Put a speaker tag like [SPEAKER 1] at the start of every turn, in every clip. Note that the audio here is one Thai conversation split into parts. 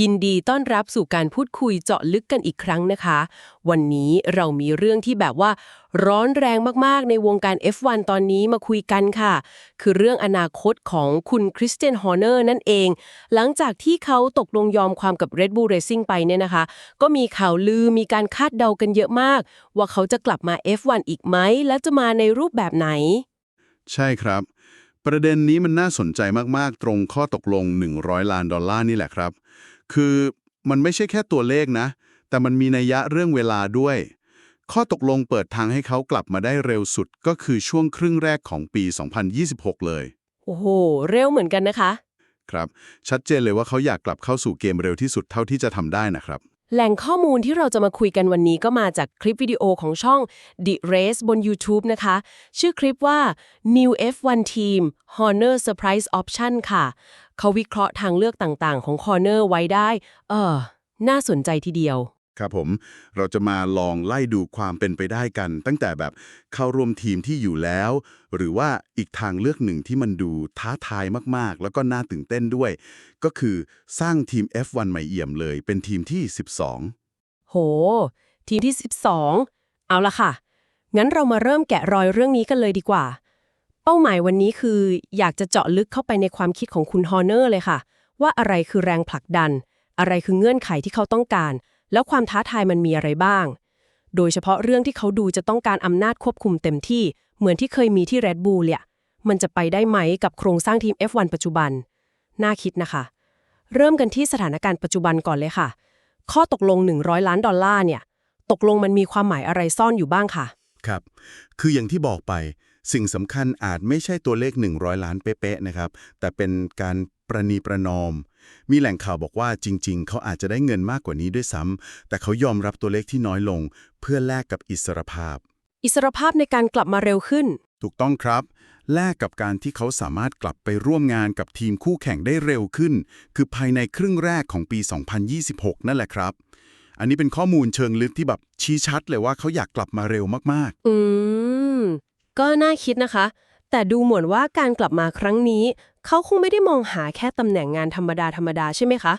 [SPEAKER 1] ยินดีต้อนรับสู่การพูดคุยเจาะลึกกันอีกครั้งนะคะ วันนี้เรามีเรื่องที่แบบว่า ร้อนแรงมากๆ ในวงการ F1 ตอนนี้มาคุยกันค่ะ คือเรื่องอนาคตของคุณคริสเตียนฮอร์เนอร์นั่นเอง หลังจากที่เขาตกลงยอมความกับ Red Bull Racing ไปเนี่ยนะคะ ก็มีข่าวลือมีการคาดเดากันเยอะมาก ว่าเขาจะกลับมา F1 อีกไหมและจะมาในรูปแบบไหน
[SPEAKER 2] ใช่ครับ ประเด็นนี้มันน่าสนใจมากๆ ตรงข้อตกลง 100 ล้านดอลลาร์นี่แหละครับ คือมันไม่ใช่แค่ตัวเลขนะ แต่มันมีนัยยะเรื่องเวลาด้วย ข้อตกลงเปิดทางให้เขากลับมาได้เร็วสุดก็คือช่วงครึ่งแรกของปี 2026 เลย
[SPEAKER 1] โอ้โห เร็วเหมือนกันนะคะ
[SPEAKER 2] ครับ ชัดเจนเลยว่าเขาอยากกลับเข้าสู่เกมเร็วที่สุดเท่าที่จะทำได้นะครับ
[SPEAKER 1] แหล่งข้อมูลที่เราจะมาคุยกันวันนี้ก็มาจากคลิปวิดีโอของช่อง The Race บน YouTube นะคะ ชื่อคลิปว่า New F1 Team Horner Surprise Option ค่ะ เขาวิเคราะห์ทางเลือกต่างๆ ของ Horner ไว้ได้ เออ น่าสนใจทีเดียว
[SPEAKER 2] ครับผม เราจะมาลองไล่ดูความเป็นไปได้กัน ตั้งแต่แบบเข้าร่วมทีมที่อยู่แล้ว หรือว่าอีกทางเลือกหนึ่งที่มันดูท้าทายมากๆ แล้วก็น่าตื่นเต้นด้วย ก็คือสร้างทีม F1 ใหม่เอี่ยมเลย เป็นทีมที่ 12
[SPEAKER 1] โห ทีมที่ 12 เอาละค่ะ งั้นเรามาเริ่มแกะรอยเรื่องนี้กันเลยดีกว่า เป้าหมายวันนี้คือ อยากจะเจาะลึกเข้าไปในความคิดของคุณฮอร์เนอร์เลยค่ะ ว่าอะไรคือแรงผลักดัน อะไรคือเงื่อนไขที่เขาต้องการ แล้วความท้าทายมันมีอะไรบ้าง โดยเฉพาะเรื่องที่เขาดูจะต้องการอำนาจควบคุมเต็มที่เหมือนที่เคยมีที่ Red Bull เนี่ยมันจะไปได้ไหมกับโครงสร้างทีม F1 ปัจจุบัน น่าคิดนะคะ เริ่มกันที่สถานการณ์ปัจจุบันก่อนเลยค่ะ ข้อตกลง 100 ล้านดอลลาร์เนี่ย ตกลงมันมีความหมายอะไรซ่อนอยู่บ้างค่ะ
[SPEAKER 2] ครับ คืออย่างที่บอกไปสิ่งสำคัญอาจไม่ใช่ตัวเลข 100 ล้านเป๊ะๆนะครับ แต่เป็นการประนีประนอม มีแหล่งข่าวบอกว่าจริง ๆ เขาอาจจะได้เงินมากกว่านี้ด้วยซ้ำ แต่เขายอมรับตัวเลขที่น้อยลง เพื่อแลกกับอิสรภาพ
[SPEAKER 1] อิสรภาพในการกลับมาเร็วขึ้น
[SPEAKER 2] ถูกต้องครับ แลกกับการที่เขาสามารถกลับไปร่วมงานกับทีมคู่แข่งได้เร็วขึ้น คือภายในครึ่งแรกของปี 2026 นั่นแหละครับ อันนี้เป็นข้อมูลเชิงลึกที่แบบชี้ชัดเลยว่าเขาอยากกลับมาเร็วมาก
[SPEAKER 1] อืม ก็น่าคิดนะคะ แต่ดูเหมือนว่าการกลับมาครั้งนี้ เขาคงไม่ได้มองหาแค่ตำแหน่งงานธรรมดาธรรมดาใช่ไหมคะ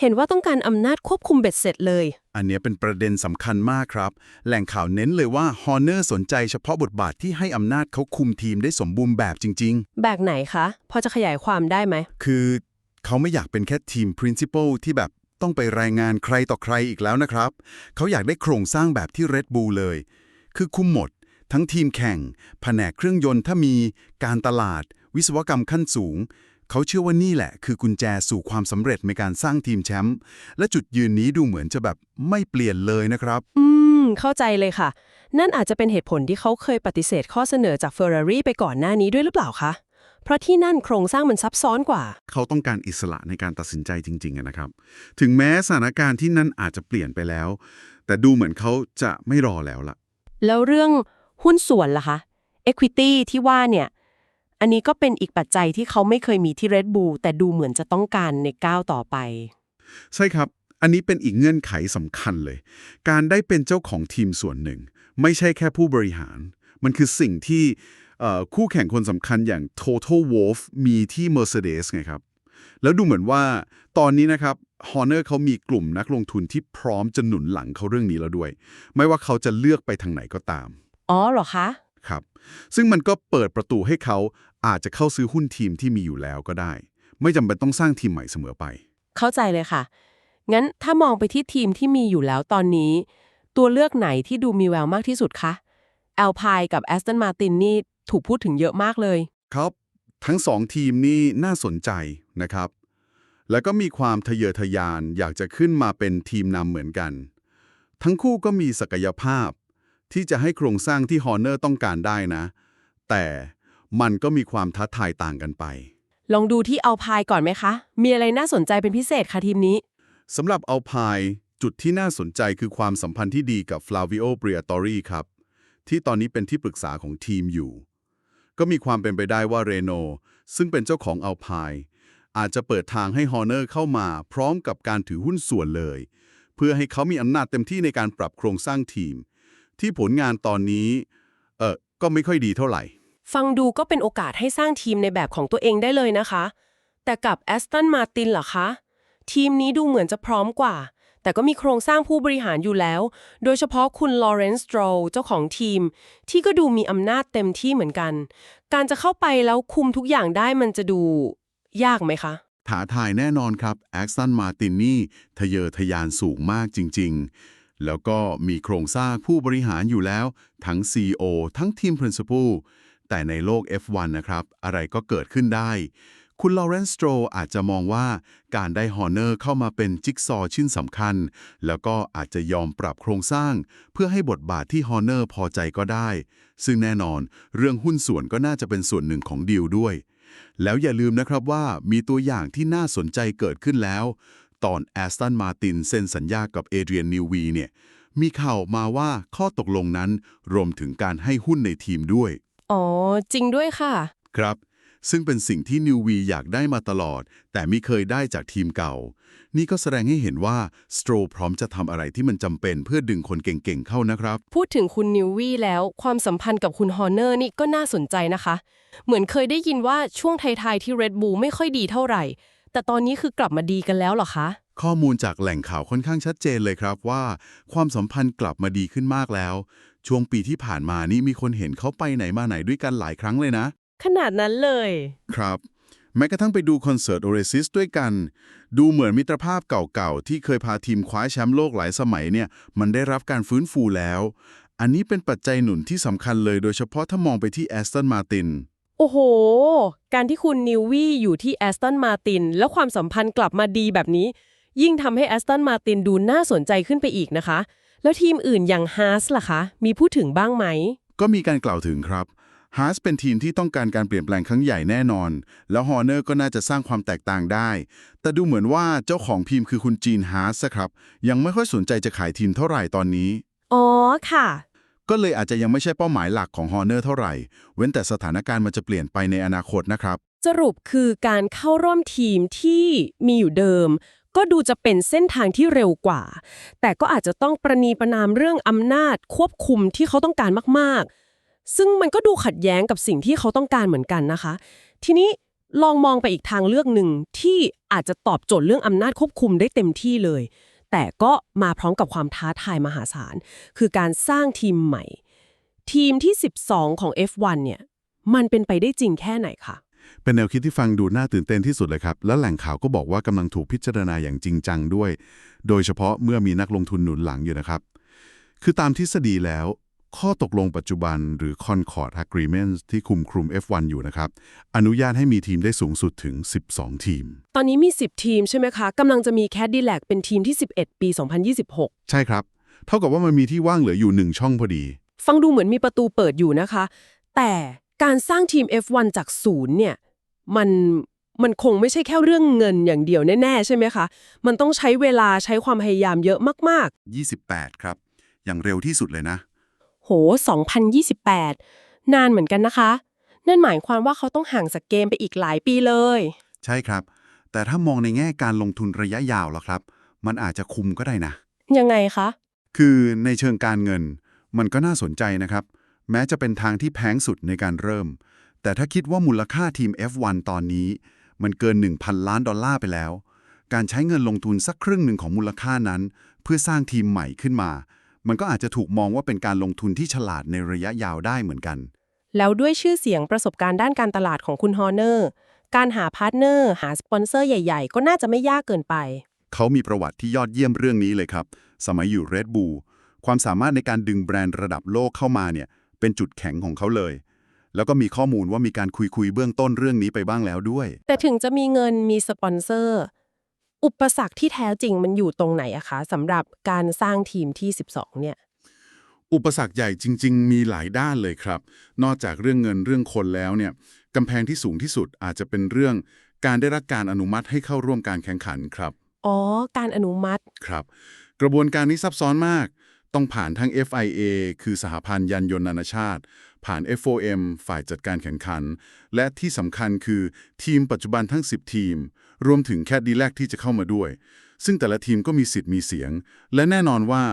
[SPEAKER 1] เห็นว่าต้องการอำนาจควบคุมเบ็ดเสร็จเลย
[SPEAKER 2] ๆอันเนี้ยเป็นประเด็นสำคัญมากครับ แหล่งข่าวเน้นเลยว่าฮอร์เนอร์สนใจเฉพาะบทบาทที่ให้อำนาจเขาคุมทีมได้สมบูรณ์แบบจริงๆ
[SPEAKER 1] แบบไหนคะ พอจะขยายความได้ไหม
[SPEAKER 2] คือเขาไม่อยากเป็นแค่ทีม principal ที่แบบต้องไปรายงานใครต่อใครอีกแล้วนะครับ เขาอยากได้โครงสร้างแบบที่ Red Bull เลย คือคุมหมด ทั้งทีมแข่ง แผนกเครื่องยนต์ถ้ามี การตลาด วิศวกรรมขั้นสูง เขาเชื่อว่านี่แหละ คือกุญแจสู่ความสำเร็จในการสร้างทีมแชมป์และจุดยืนนี้ดูเหมือนจะแบบไม่เปลี่ยนเลยนะครับ
[SPEAKER 1] อืม เข้าใจเลยค่ะ นั่นอาจจะเป็นเหตุผลที่เขาเคยปฏิเสธข้อเสนอจาก Ferrari ไปก่อนหน้านี้ด้วยหรือเปล่าคะเพราะที่นั่นโครงสร้างมันซับซ้อนกว่า
[SPEAKER 2] เขาต้องการอิสระในการตัดสินใจจริงๆอะนะครับ ถึงแม้สถานการณ์ที่นั่นอาจจะเปลี่ยนไปแล้ว แต่ดูเหมือนเขาจะไม่รอแล้วล่ะ
[SPEAKER 1] แล้วเรื่องหุ้นส่วนล่ะคะ Equity ที่ว่าเนี่ย อันนี้ก็เป็นอีกปัจจัยที่เขาไม่เคยมีที่ Red Bull แต่ดูเหมือนจะต้องการในก้าวต่อไป
[SPEAKER 2] ใช่ครับ อันนี้เป็นอีกเงื่อนไขสำคัญเลย การได้เป็นเจ้าของทีมส่วนหนึ่ง ไม่ใช่แค่ผู้บริหาร มันคือสิ่งที่เอ่อคู่แข่งคนสำคัญอย่าง Total Wolf มีที่ Mercedes ไงครับ แล้วดูเหมือนว่าตอนนี้นะครับ Horner เขามีกลุ่มนักลงทุนที่พร้อมจะหนุนหลังเขาเรื่องนี้แล้วด้วย ไม่ว่าเขาจะเลือกไปทางไหนก็ตาม
[SPEAKER 1] อ๋อเหรอคะ
[SPEAKER 2] ครับ ซึ่งมันก็เปิดประตูให้เขา อาจจะเข้าซื้อหุ้นทีมที่มีอยู่แล้วก็ได้ ไม่จำเป็นต้องสร้างทีมใหม่เสมอไป
[SPEAKER 1] เข้าใจเลยค่ะ งั้นถ้ามองไปที่ทีมที่มีอยู่แล้วตอนนี้ ตัวเลือกไหนที่ดูมีแววมากที่สุดคะ Alpine กับ Aston Martin นี่ถูกพูดถึงเยอะมากเลย
[SPEAKER 2] ครับ ทั้งสองทีมนี่น่าสนใจนะครับ แล้วก็มีความทะเยอทะยานอยากจะขึ้นมาเป็นทีมนำเหมือนกัน ทั้งคู่ก็มีศักยภาพ ที่จะให้โครงสร้างที่ฮอร์เนอร์ต้องการได้นะ แต่ มันก็มีความท้าทายต่างกันไป
[SPEAKER 1] ลองดูที่ Alpine ก่อนไหมคะ มีอะไรน่าสนใจเป็นพิเศษคะทีมนี้
[SPEAKER 2] สำหรับอัลพายจุดที่น่าสนใจคือความสัมพันธ์ที่ดีกับฟลาวิโอเบรียตอรีครับ ที่ตอนนี้เป็นที่ปรึกษาของทีมอยู่ ก็มีความเป็นไปได้ว่าเรโนซึ่งเป็นเจ้าของอัลพายอาจจะเปิดทางให้ฮอร์เนอร์เข้ามา พร้อมกับการถือหุ้นส่วนเลย เพื่อให้เขามีอำนาจเต็มที่ในการปรับโครงสร้างทีม ที่ผลงานตอนนี้เออก็ไม่ค่อยดีเท่าไหร่
[SPEAKER 1] ฟังดูก็เป็นโอกาสให้สร้างทีมในแบบของตัวเองได้เลยนะคะ แต่กับ Aston Martin เหรอคะ ทีมนี้ดูเหมือนจะพร้อมกว่า แต่ก็มีโครงสร้างผู้บริหารอยู่แล้ว โดยเฉพาะคุณลอเรนซ์โตรเจ้าของทีม ที่ก็ดูมีอำนาจเต็มที่เหมือนกัน การจะเข้าไปแล้วคุมทุกอย่างได้มันจะดู ยากไหมคะ
[SPEAKER 2] ท้าทายแน่นอนครับแอ็กซันมาตินนี่ทะเยอทะยานสูงมากจริง ๆ แล้วก็มีโครงสร้างผู้บริหารอยู่แล้ว ทั้ง CEO ทั้งทีม Principal แต่ในโลก F1 นะครับ อะไรก็เกิดขึ้นได้ คุณลอเรนซ์โตรอาจจะมองว่าการได้ฮอร์เนอร์เข้ามาเป็นจิ๊กซอว์ชิ้นสำคัญ แล้วก็อาจจะยอมปรับโครงสร้าง เพื่อให้บทบาทที่ฮอร์เนอร์พอใจก็ได้ ซึ่งแน่นอนเรื่องหุ้นส่วนก็น่าจะเป็นส่วนหนึ่งของดีลด้วย แล้วอย่าลืมนะครับว่ามีตัวอย่างที่น่าสนใจเกิดขึ้นแล้ว ตอนแอสตันมาตินเซ็นสัญญากับเอเดรียนนิววีเนี่ยมีข่าวออกมาว่าข้อตกลงนั้นรวมถึงการให้หุ้นในทีมด้วย
[SPEAKER 1] อ๋อ จริงด้วยค่ะ
[SPEAKER 2] ครับ ซึ่งเป็นสิ่งที่นิววีอยากได้มาตลอด แต่ไม่เคยได้จากทีมเก่า นี่ก็แสดงให้เห็นว่าสโตรพร้อมจะทำอะไรที่มันจำเป็นเพื่อดึงคนเก่งๆเข้านะครับ
[SPEAKER 1] พูดถึงคุณนิววี่แล้วความสัมพันธ์กับคุณฮอร์เนอร์นี่ก็น่าสนใจนะคะ เหมือนเคยได้ยินว่าช่วงไทายๆที่ Red Bull ไม่ค่อยดีเท่าไหร่ แต่ตอนนี้คือกลับมาดีกันแล้วเหรอคะ
[SPEAKER 2] ข้อมูลจากแหล่งข่าวค่อนข้างชัดเจนเลยครับว่า ความสัมพันธ์กลับมาดีขึ้นมากแล้ว ช่วงปีที่ผ่านมานี่มีคนเห็นเขาไปไหนมาไหนด้วยกันหลายครั้งเลยนะ
[SPEAKER 1] ขนาดนั้นเลย
[SPEAKER 2] ครับ แม้กระทั่งไปดูคอนเสิร์ต Oasis ด้วยกัน ดูเหมือนมิตรภาพเก่าๆ ที่เคยพาทีมคว้าแชมป์โลกหลายสมัยเนี่ย มันได้รับการฟื้นฟูแล้ว อันนี้เป็นปัจจัยหนุนที่สำคัญเลยโดยเฉพาะถ้ามองไปที่แอสตันมาติน
[SPEAKER 1] โอ้โห การที่คุณนิววี่อยู่ที่แอสตันมาติน แล้วความสัมพันธ์กลับมาดีแบบนี้ ยิ่งทำให้แอสตันมาตินดูน่าสนใจขึ้นไปอีกนะคะ แล้วทีมอื่นอย่างฮาร์สล่ะคะ มีพูดถึงบ้างไหม
[SPEAKER 2] ก็มีการกล่าวถึงครับฮาร์สเป็นทีมที่ต้องการการเปลี่ยนแปลงครั้งใหญ่แน่นอน แล้วฮอร์เนอร์ก็น่าจะสร้างความแตกต่างได้ แต่ดูเหมือนว่าเจ้าของทีมคือคุณจีนฮาร์สครับ ยังไม่ค่อยสนใจจะขายทีมเท่าไหร่ตอนนี้
[SPEAKER 1] อ๋อค่ะ
[SPEAKER 2] ก็เลยอาจจะยังไม่ใช่เป้าหมายหลักของฮอร์เนอร์เท่าไหร่ เว้นแต่สถานการณ์มันจะเปลี่ยนไปในอนาคตนะครับ
[SPEAKER 1] สรุปคือการเข้าร่วมทีมที่มีอยู่เดิม ก็ดูจะเป็นเส้นทางที่เร็วกว่า แต่ก็อาจจะต้องประนีประนามเรื่องอำนาจควบคุมที่เขาต้องการมากๆ ซึ่งมันก็ดูขัดแย้งกับสิ่งที่เขาต้องการเหมือนกันนะคะ ทีนี้ลองมองไปอีกทางเลือกหนึ่งที่อาจจะตอบโจทย์เรื่องอำนาจควบคุมได้เต็มที่เลย แต่ก็มาพร้อมกับความท้าทายมหาศาล คือการสร้างทีมใหม่ ทีมที่ 12 ของ F1 เนี่ย มันเป็นไปได้จริงแค่ไหนคะ
[SPEAKER 2] เป็นแนวคิดที่ฟังดูน่าตื่นเต้นที่สุดเลยครับ และแหล่งข่าวก็บอกว่ากำลังถูกพิจารณาอย่างจริงจังด้วย โดยเฉพาะเมื่อมีนักลงทุนหนุนหลังอยู่นะครับ คือตามทฤษฎีแล้ว ข้อตกลงปัจจุบันหรือ Concord Agreement ที่คุมคลุม F1 อยู่นะครับ อนุญาตให้มีทีมได้สูงสุดถึง 12 ทีม
[SPEAKER 1] ตอนนี้มี 10 ทีมใช่ไหมคะกำลังจะมีแคดดีแลกเป็นทีมที่ 11 ปี 2026
[SPEAKER 2] ใช่ครับ เท่ากับว่ามันมีที่ว่างเหลืออยู่หนึ่งช่องพอดี
[SPEAKER 1] ฟังดูเหมือนมีประตูเปิดอยู่นะคะ แต่ การสร้างทีม F1 จากศูนย์เนี่ยมันมันคงไม่ใช่แค่เรื่องเงินอย่างเดียวแน่ ๆ ใช่ไหมคะ มันต้องใช้เวลาใช้ความพยายามเยอะมาก
[SPEAKER 2] 28 ครับ อย่างเร็วที่สุดเลยนะ
[SPEAKER 1] ๆโห 2028 นานเหมือนกันนะคะ นั่นหมายความว่าเขาต้องห่างจากเกมไปอีกหลายปีเลย
[SPEAKER 2] ใช่ครับ แต่ถ้ามองในแง่การลงทุนระยะยาวแล้วครับ มันอาจจะคุมก็ได้นะ
[SPEAKER 1] ยังไงคะ
[SPEAKER 2] คือในเชิงการเงิน มันก็น่าสนใจนะครับ แม้จะเป็นทางที่แพงสุดในการเริ่ม แต่ถ้าคิดว่ามูลค่าทีม F1 ตอนนี้ มันเกิน 1,000 ล้านดอลลาร์ไปแล้ว การใช้เงินลงทุนสักครึ่งหนึ่งของมูลค่านั้น เพื่อสร้างทีมใหม่ขึ้นมา มันก็อาจจะถูกมองว่าเป็นการลงทุนที่ฉลาดในระยะยาวได้เหมือนกัน
[SPEAKER 1] แล้วด้วยชื่อเสียงประสบการณ์ด้านการตลาดของคุณฮอร์เนอร์การหาพาร์ทเนอร์ หาสปอนเซอร์ใหญ่ ๆ ก็น่าจะไม่ยากเกินไป
[SPEAKER 2] เขามีประวัติที่ยอดเยี่ยมเรื่องนี้เลยครับ สมัยอยู่ Red Bull ความสามารถในการดึงแบรนด์ระดับโลกเข้ามาเนี่ย เป็นจุดแข็งของเขาเลย แล้วก็มีข้อมูลว่ามีการคุยคุยๆเบื้องต้นเรื่องนี้ไปบ้างแล้วด้วย
[SPEAKER 1] แต่ถึงจะมีเงินมีสปอนเซอร์ อุปสรรคที่แท้จริงมันอยู่ตรงไหนอะคะสำหรับการสร้างทีมที่ 12 เนี่ย
[SPEAKER 2] อุปสรรคใหญ่จริง ๆ มีหลายด้านเลยครับ นอกจากเรื่องเงินเรื่องคนแล้วเนี่ยกำแพงที่สูงที่สุดอาจจะเป็นเรื่องการได้รับการอนุมัติให้เข้าร่วมการแข่งขันครับ
[SPEAKER 1] อ๋อ การอนุมัติ
[SPEAKER 2] ครับ กระบวนการนี้ซับซ้อนมาก ต้องผ่านทั้ง FIA คือสหพันธ์ยานยนต์นานาชาติ ผ่าน FOM ฝ่ายจัดการแข่งขัน และที่สำคัญคือทีมปัจจุบันทั้ง 10 ทีม รวมถึงแคดดีแลกที่จะเข้ามาด้วย ซึ่งแต่ละทีมก็มีสิทธิ์มีเสียง และแน่นอนว่า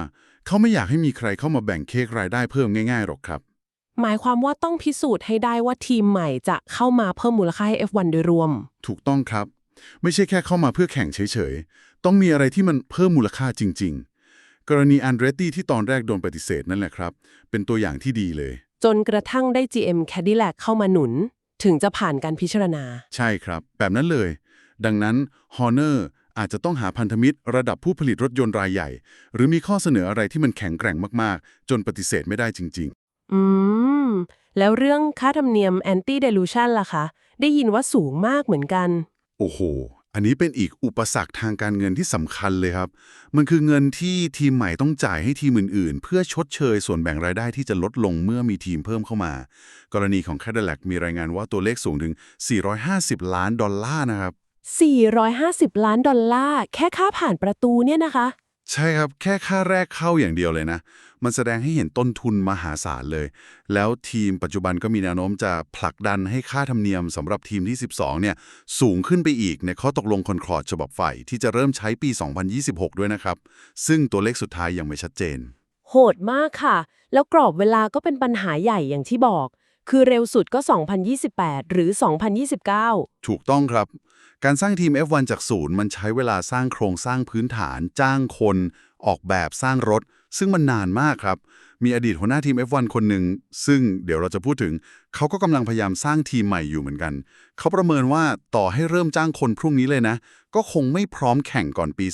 [SPEAKER 2] เขาไม่อยากให้มีใครเข้ามาแบ่งเค้กรายได้เพิ่มง่ายๆหรอกครับ
[SPEAKER 1] หมายความว่าต้องพิสูจน์ให้ได้ว่าทีมใหม่จะเข้ามาเพิ่มมูลค่าให้ F1 โดยรวม
[SPEAKER 2] ถูกต้องครับ ไม่ใช่แค่เข้ามาเพื่อแข่งเฉยต้องมีอะไรที่มันเพิ่มมูลค่าจริง ๆ กรณีอันเดรตตี้ที่ตอนแรกโดนปฏิเสธนั่นแหละครับ เป็นตัวอย่างที่ดีเลย
[SPEAKER 1] จนกระทั่งได้ GM Cadillac เข้ามาหนุน ถึงจะผ่านการพิจารณา
[SPEAKER 2] ใช่ครับ แบบนั้นเลย ดังนั้น Horner อาจจะต้องหาพันธมิตรระดับผู้ผลิตรถยนต์รายใหญ่ หรือมีข้อเสนออะไรที่มันแข็งแกร่งมากๆ จนปฏิเสธไม่ได้จริง
[SPEAKER 1] อืม แล้วเรื่องค่าธรรมเนียม anti dilution ล่ะคะ ได้ยินว่าสูงมากเหมือนกัน
[SPEAKER 2] ๆโอ้โห อันนี้เป็นอีกอุปสรรคทางการเงินที่สำคัญเลยครับ มันคือเงินที่ทีมใหม่ต้องจ่ายให้ทีมอื่นๆ เพื่อชดเชยส่วนแบ่งรายได้ที่จะลดลงเมื่อมีทีมเพิ่มเข้ามา กรณีของ Cadillac มีรายงานว่าตัวเลขสูงถึง 450 ล้านดอลลาร์นะครับ
[SPEAKER 1] 450 ล้านดอลลาร์แค่ค่าผ่านประตูเนี่ยนะคะ
[SPEAKER 2] ใช่ครับ แค่ค่าแรกเข้าอย่างเดียวเลยนะ มันแสดงให้เห็นต้นทุนมหาศาลเลย แล้วทีมปัจจุบันก็มีแนวโน้มจะผลักดันให้ค่าธรรมเนียมสำหรับทีมที่ 12 เนี่ย สูงขึ้นไปอีกในข้อตกลงคอนคอร์ดฉบับใหม่ที่จะเริ่มใช้ปี 2026 ด้วยนะครับ ซึ่งตัวเลขสุดท้ายยังไม่ชัดเจน
[SPEAKER 1] โหดมากค่ะ แล้วกรอบเวลาก็เป็นปัญหาใหญ่อย่างที่บอก คือเร็วสุดก็ 2028 หรือ 2029
[SPEAKER 2] ถูกต้องครับ การสร้างทีม F1 จากศูนย์มันใช้เวลาสร้างโครงสร้างพื้นฐาน จ้างคน ออกแบบสร้างรถ ซึ่งมันนานมากครับ มีอดีตหัวหน้าทีม F1 คนหนึ่ง ซึ่งเดี๋ยวเราจะพูดถึง เขาก็กำลังพยายามสร้างทีมใหม่อยู่เหมือนกัน เขาประเมินว่าต่อให้เริ่มจ้างคนพรุ่งนี้เลยนะ ก็คงไม่พร้อมแข่งก่อนปี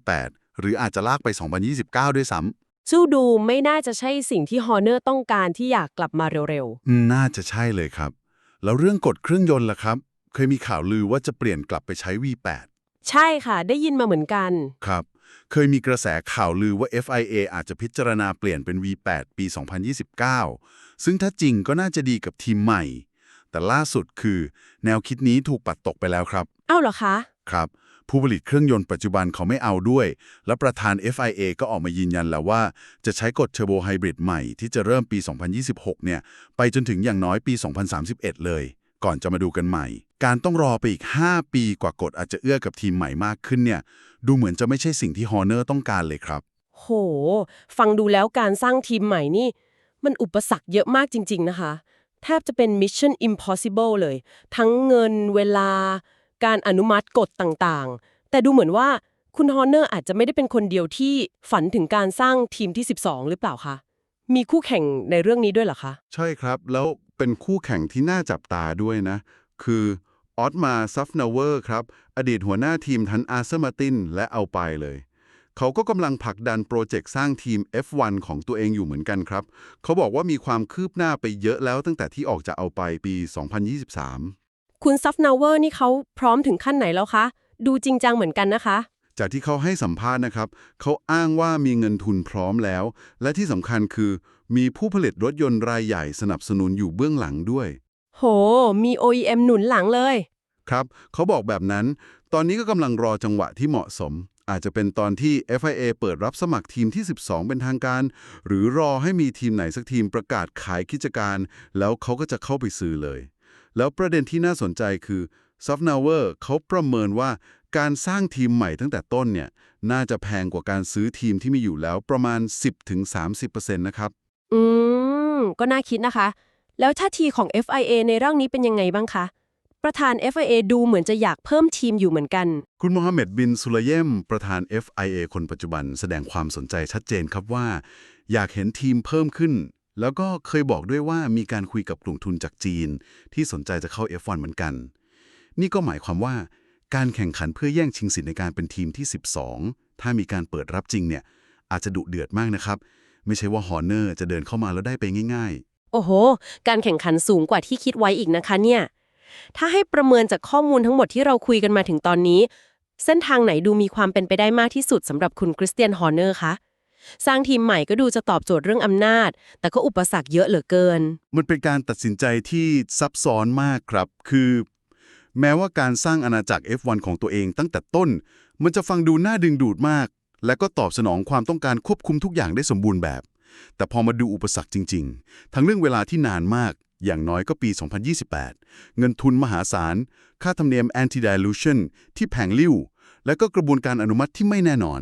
[SPEAKER 2] 2028 หรืออาจจะลากไป 2029 ด้วยซ้ำ
[SPEAKER 1] สู้ดูไม่น่าจะใช่สิ่งที่ฮอร์เนอร์ต้องการที่อยากกลับมาเร็ว
[SPEAKER 2] อืมน่าจะใช่เลยครับ แล้วเรื่องกฎเครื่องยนต์ล่ะครับ เคยมีข่าวลือว่าจะเปลี่ยนกลับไปใช้ V8
[SPEAKER 1] ๆ ใช่ค่ะ ได้ยินมาเหมือนกัน
[SPEAKER 2] ครับ เคยมีกระแสข่าวลือว่า FIA อาจจะพิจารณาเปลี่ยนเป็น V8 ปี 2029 ซึ่งถ้าจริงก็น่าจะดีกับทีมใหม่ แต่ล่าสุดคือ แนวคิดนี้ถูกปัดตกไปแล้วครับ
[SPEAKER 1] เอ้าเหรอคะ
[SPEAKER 2] ครับ ผู้ผลิตเครื่องยนต์ปัจจุบันเขาไม่เอาด้วย และประธาน FIA ก็ออกมายืนยันแล้วว่า จะใช้กฎเทอร์โบไฮบริดใหม่ที่จะเริ่มปี 2026 เนี่ย ไปจนถึงอย่างน้อยปี 2031 เลย ก่อนจะมาดูกันใหม่ การต้องรอไปอีก 5 ปีกว่ากฎอาจจะเอื้อกับทีมใหม่มากขึ้นเนี่ย ดูเหมือนจะไม่ใช่สิ่งที่ฮอร์เนอร์ต้องการเลยครับ
[SPEAKER 1] โห ฟังดูแล้วการสร้างทีมใหม่นี่ มันอุปสรรคเยอะมากจริง ๆ นะคะ แทบจะเป็น Mission Impossible เลย ทั้งเงินเวลา การอนุมัติกฎต่างๆ แต่ดูเหมือนว่าคุณฮอร์เนอร์อาจจะไม่ได้เป็นคนเดียวที่ฝันถึงการสร้างทีมที่ 12 หรือเปล่าคะ มีคู่แข่งในเรื่องนี้ด้วยเหรอคะ
[SPEAKER 2] ใช่ครับ แล้วเป็นคู่แข่งที่น่าจับตาด้วยนะ คือออตมาซัฟนาเวอร์ครับ อดีตหัวหน้าทีมทันอาร์เซอร์มาตินและเอาไปเลยเขาก็กำลังผลักดันโปรเจกต์สร้างทีม F1 ของตัวเองอยู่เหมือนกันครับ เขาบอกว่ามีความคืบหน้าไปเยอะแล้วตั้งแต่ที่ออกจากเอาไปปี 2023
[SPEAKER 1] คุณซัฟนาวเวอร์นี่เขาพร้อมถึงขั้นไหนแล้วคะ ดูจริงจังเหมือนกันนะคะ
[SPEAKER 2] จากที่เขาให้สัมภาษณ์นะครับ เขาอ้างว่ามีเงินทุนพร้อมแล้ว และที่สำคัญคือ มีผู้ผลิตรถยนต์รายใหญ่สนับสนุนอยู่เบื้องหลังด้วย
[SPEAKER 1] โห มี OEM หนุนหลังเลย
[SPEAKER 2] ครับ เขาบอกแบบนั้น ตอนนี้ก็กำลังรอจังหวะที่เหมาะสม อาจจะเป็นตอนที่ FIA เปิดรับสมัครทีมที่ 12 เป็นทางการ หรือรอให้มีทีมไหนสักทีมประกาศขายกิจการ แล้วเขาก็จะเข้าไปซื้อเลย แล้วประเด็นที่น่าสนใจคือซ o ฟ t น a เวอร์เขาประเมินว่าการสร้างทีมใหม่ตั้งแต่ต้นเนี่ยน่าจะแพงกว่าการซื้อทีมที่มีอยู่แล้วประมาณ 10-30%นะครับ
[SPEAKER 1] อืม ก็น่าคิดนะคะ แล้วท่าทีของ FIA ในเรื่องนี้เป็นยังไงบ้างคะ ประธาน FIA ดูเหมือนจะอยากเพิ่มทีมอยู่เหมือนกัน
[SPEAKER 2] คุณโมฮัมเหม็ดบินสุลเยม ประธาน FIA คนปัจจุบัน แสดงความสนใจชัดเจนครับว่า อยากเห็นทีมเพิ่มขึ้น แล้วก็เคยบอกด้วยว่ามีการคุยกับกลุ่มทุนจากจีน ที่สนใจจะเข้า F1 เหมือนกัน นี่ก็หมายความว่า การแข่งขันเพื่อแย่งชิงสิทธิ์ในการเป็นทีมที่ 12 ถ้ามีการเปิดรับจริงเนี่ยอาจจะดุเดือดมากนะครับ ไม่ใช่ว่าฮอร์เนอร์จะเดินเข้ามาแล้วได้ไปง่าย ๆ
[SPEAKER 1] โอ้โห การแข่งขันสูงกว่าที่คิดไว้อีกนะคะเนี่ย ถ้าให้ประเมินจากข้อมูลทั้งหมดที่เราคุยกันมาถึงตอนนี้ เส้นทางไหนดูมีความเป็นไปได้มากที่สุดสำหรับคุณคริสเตียนฮอร์เนอร์คะ สร้างทีมใหม่ก็ดูจะตอบโจทย์เรื่องอำนาจ แต่ก็อุปสรรคเยอะเหลือเกิน
[SPEAKER 2] มันเป็นการตัดสินใจที่ซับซ้อนมากครับ คือ แม้ว่าการสร้างอาณาจักร F1 ของตัวเองตั้งแต่ต้น มันจะฟังดูน่าดึงดูดมาก และก็ตอบสนองความต้องการควบคุมทุกอย่างได้สมบูรณ์แบบ แต่พอมาดูอุปสรรคจริง ๆ ทั้งเรื่องเวลาที่นานมากอย่างน้อยก็ปี 2028 เงินทุนมหาศาล ค่าธรรมเนียม anti-dilution ที่แผงลิ่วและก็กระบวนการอนุมัติที่ไม่แน่นอน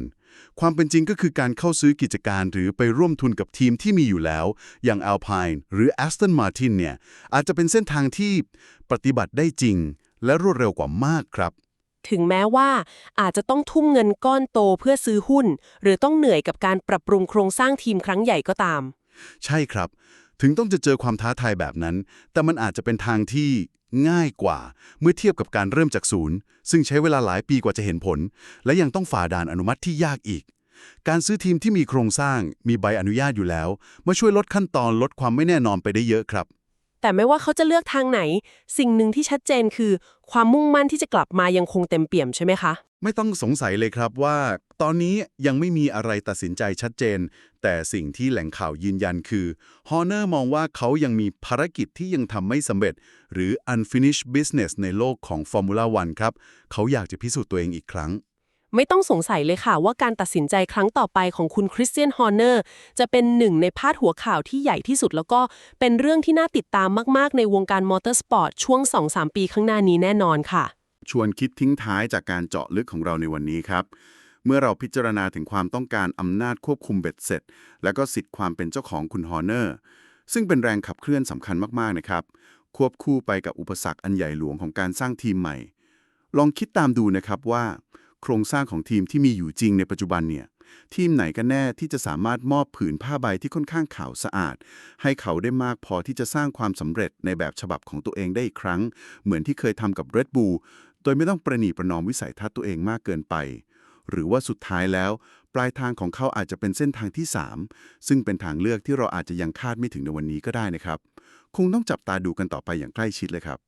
[SPEAKER 2] ความเป็นจริงก็คือการเข้าซื้อกิจการหรือไปร่วมทุนกับทีมที่มีอยู่แล้ว อย่าง Alpine หรือ Aston Martin เนี่ยอาจจะเป็นเส้นทางที่ปฏิบัติได้จริง และรวดเร็วกว่ามากครับ
[SPEAKER 1] ถึงแม้ว่าอาจจะต้องทุ่มเงินก้อนโตเพื่อซื้อหุ้น หรือต้องเหนื่อยกับการปรับปรุงโครงสร้างทีมครั้งใหญ่ก็ตาม
[SPEAKER 2] ใช่ครับ ถึงต้องจะเจอความท้าทายแบบนั้น แต่มันอาจจะเป็นทางที่ ง่ายกว่าเมื่อเทียบกับการเริ่มจากศูนย์ ซึ่งใช้เวลาหลายปีกว่าจะเห็นผล และยังต้องฝ่าด่านอนุมัติที่ยากอีก การซื้อทีมที่มีโครงสร้าง มีใบอนุญาตอยู่แล้ว มาช่วยลดขั้นตอนลดความไม่แน่นอนไปได้เยอะครับ
[SPEAKER 1] แต่ไม่ว่าเขาจะเลือกทางไหน สิ่งหนึ่งที่ชัดเจนคือ ความมุ่งมั่นที่จะกลับมายังคงเต็มเปี่ยมใช่ไหมคะ
[SPEAKER 2] ไม่ต้องสงสัยเลยครับว่า ตอนนี้ยังไม่มีอะไรตัดสินใจชัดเจน แต่สิ่งที่แหล่งข่าวยืนยันคือฮอ r เนอร์มองว่าเขายังมีภารกิจที่ยังทำไม่สำเร็จ หรือ unfinished business ในโลกของ Formula 1 ครับ เขาอยากจะพิสูจน์ตัวเองอีกครั้ง
[SPEAKER 1] ไม่ต้องสงสัยเลยค่ะว่าการตัดสินใจครั้งต่อไปของคุณคริสเตียนฮอร์เนอร์จะเป็นหนึ่งในพาดหัวข่าวที่ใหญ่ที่สุด แล้วก็เป็นเรื่องที่น่าติดตามมาก ๆ ในวงการมอเตอร์สปอร์ตช่วง 2-3 ปีข้างหน้านี้แน่นอนค่ะ
[SPEAKER 2] ชวนคิดทิ้งท้ายจากการเจาะลึกของเราในวันนี้ครับ เมื่อเราพิจารณาถึงความต้องการอำนาจควบคุมเบ็ดเสร็จ และก็สิทธิ์ความเป็นเจ้าของคุณฮอร์เนอร์ ซึ่งเป็นแรงขับเคลื่อนสำคัญมากๆนะครับ ควบคู่ไปกับอุปสรรคอันใหญ่หลวงของการสร้างทีมใหม่ ลองคิดตามดูนะครับว่า โครงสร้างของทีมที่มีอยู่จริงในปัจจุบันเนี่ยทีมไหนกันแน่ที่จะสามารถมอบผืนผ้าใบที่ค่อนข้างขาวสะอาด ให้เขาได้มากพอที่จะสร้างความสำเร็จในแบบฉบับของตัวเองได้อีกครั้ง เหมือนที่เคยทำกับ Red Bull โดยไม่ต้องประนีประนอมวิสัยทัศน์ตัวเองมากเกินไป หรือว่าสุดท้ายแล้ว ปลายทางของเขาอาจจะเป็นเส้นทางที่ 3 ซึ่งเป็นทางเลือกที่เราอาจจะยังคาดไม่ถึงในวันนี้ก็ได้นะครับ คงต้องจับตาดูกันต่อไปอย่างใกล้ชิดเลยครับ